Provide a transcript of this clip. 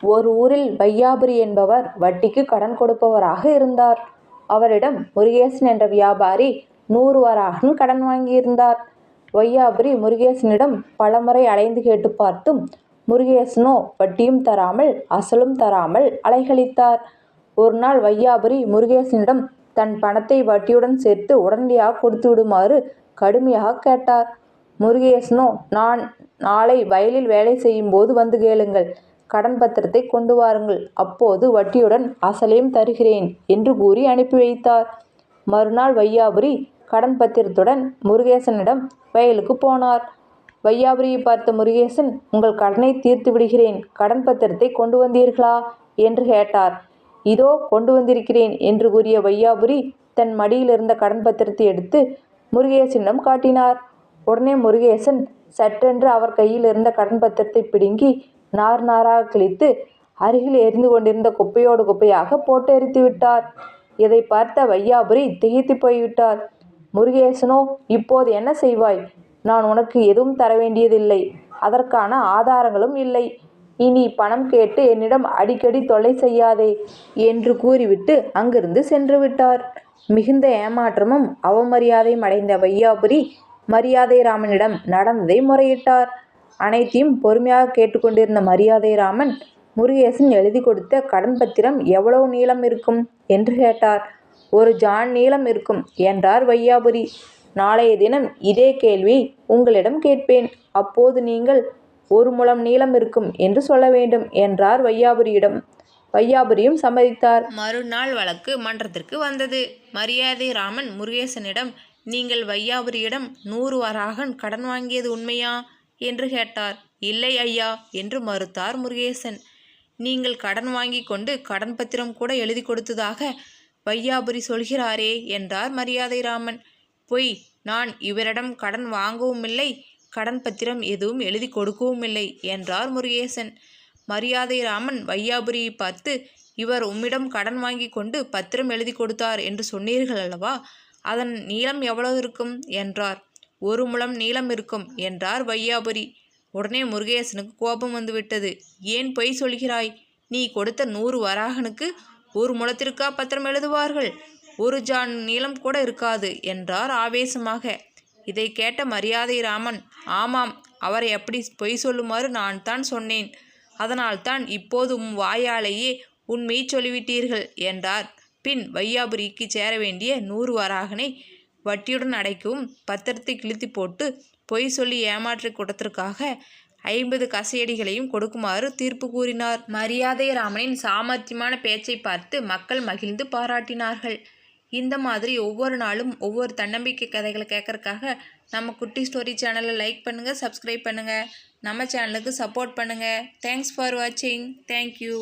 ஒரு ஊரில் வையாபுரி என்பவர் வட்டிக்கு கடன் கொடுப்பவராக இருந்தார். அவரிடம் முருகேசன் என்ற வியாபாரி நூறு வராகன் கடன் வாங்கியிருந்தார். வையாபுரி முருகேசனிடம் பலமுறை அலைந்து கேட்டு பார்த்தும் முருகேசனோ வட்டியும் தராமல் அசலும் தராமல் அலைகழித்தார். ஒரு நாள் வையாபுரி முருகேசனிடம் தன் பணத்தை வட்டியுடன் சேர்த்து உடனடியாக கொடுத்து விடுமாறு கடுமையாக கேட்டார். முருகேசனோ நான் நாளை வயலில் வேலை செய்யும் போது வந்து கேளுங்கள். கடன் பத்திரத்தை கொண்டு வாருங்கள். அப்போது வட்டியுடன் அசலையும் தருகிறேன் என்று கூறி அனுப்பி வைத்தார். மறுநாள் வையாபுரி கடன் பத்திரத்துடன் முருகேசனிடம் வயலுக்கு போனார். வையாபுரியை பார்த்த முருகேசன் உங்கள் கடனை தீர்த்து விடுகிறேன் கடன் பத்திரத்தை கொண்டு வந்தீர்களா? என்று கேட்டார். இதோ கொண்டு வந்திருக்கிறேன் என்று கூறிய வையாபுரி தன் மடியிலிருந்த கடன் பத்திரத்தை எடுத்து முருகேசனிடம் காட்டினார். உடனே முருகேசன் சட்டென்று அவர் கையில் இருந்த கடன் பத்திரத்தை பிடுங்கி நார் நாராக கிழித்து அருகில் எரிந்து கொண்டிருந்த குப்பையோடு குப்பையாக போட்டு எரித்துவிட்டார். இதை பார்த்த வையாபுரி திகைத்துப் போய்விட்டார். முருகேசனோ இப்போது என்ன செய்வாய்? நான் உனக்கு எதுவும் தர வேண்டியதில்லை அதற்கான ஆதாரங்களும் இல்லை. இனி பணம் கேட்டு என்னிடம் அடிக்கடி தொல்லை செய்யாதே என்று கூறிவிட்டு அங்கிருந்து சென்று விட்டார் மிகுந்த ஏமாற்றமும் அவமரியாதையும் அடைந்த வையாபுரி மரியாதை ராமனிடம் நடந்ததை முறையிட்டார். அனைத்தையும் பொறுமையாக கேட்டுக்கொண்டிருந்த மரியாதை ராமன் முருகேசன் எழுதிக் கொடுத்த கடன் பத்திரம் எவ்வளவு நீளம் இருக்கும்? என்று கேட்டார். ஒரு ஜான் நீளம் இருக்கும் என்றார் வையாபுரி. நாளைய தினம் இதே கேள்வியை உங்களிடம் கேட்பேன். அப்போது நீங்கள் ஒரு முழம் நீளம் இருக்கும் என்று சொல்ல வேண்டும் என்றார் வையாபுரியிடம். வையாபுரியும் சம்மதித்தார். மறுநாள் வழக்கு மன்றத்திற்கு வந்தது. மரியாதை ராமன் முருகேசனிடம் நீங்கள் வையாபுரியிடம் நூறு வராகன் கடன் வாங்கியது உண்மையா? என்று கேட்டார். இல்லை ஐயா! என்று மறுத்தார் முருகேசன். நீங்கள் கடன் வாங்கி கொண்டு கடன் பத்திரம் கூட எழுதிக் கொடுத்ததாக வையாபுரி சொல்கிறாரே என்றார் மரியாதை ராமன் பொய்! நான் இவரிடம் கடன் வாங்கவும் இல்லை கடன் பத்திரம் எதுவும் எழுதி கொடுக்கவும் இல்லை என்றார் முருகேசன். மரியாதை ராமன் வையாபுரியை பார்த்து இவர் உம்மிடம் கடன் வாங்கி கொண்டு பத்திரம் எழுதிக் கொடுத்தார் என்று சொன்னீர்கள் அல்லவா? அதன் நீளம் எவ்வளவு இருக்கும்? என்றார். ஒரு முழம் நீளம் இருக்கும் என்றார் வையாபுரி. உடனே முருகேசனுக்கு கோபம் வந்துவிட்டது. ஏன் பொய் சொல்கிறாய்? நீ கொடுத்த நூறு வராகனுக்கு ஒரு முளத்திற்கா பத்திரம் எழுதுவார்கள்? ஒரு ஜான் நீளம் கூட இருக்காது என்றார் ஆவேசமாக. இதைக் கேட்ட மரியாதை ராமன் ஆமாம் அவரை அப்படி பொய் சொல்லுமாறு நான் தான் சொன்னேன். அதனால்தான் இப்போது உம் வாயாலேயே உண்மை சொல்லிவிட்டீர்கள் என்றார். பின் வையாபுரிக்கு சேர வேண்டிய நூறு வராகனை வட்டியுடன் அடைக்கவும் பத்திரத்தை கிழித்து போட்டு பொய் சொல்லி ஏமாற்றிக் கொடுத்ததற்காக ஐம்பது கசையடிகளையும் கொடுக்குமாறு தீர்ப்பு கூறினார். மரியாதை ராமனின் சாமர்த்தியமான பேச்சை பார்த்து மக்கள் மகிழ்ந்து பாராட்டினார்கள். இந்த மாதிரி ஒவ்வொரு நாளும் ஒவ்வொரு தன்னம்பிக்கை கதைகளை கேட்கறக்காக நம்ம குட்டி ஸ்டோரி சேனலை லைக் பண்ணுங்கள் சப்ஸ்கிரைப் பண்ணுங்கள் நம்ம சேனலுக்கு சப்போர்ட் பண்ணுங்கள் தேங்க்ஸ் ஃபார் வாட்சிங் தேங்க் யூ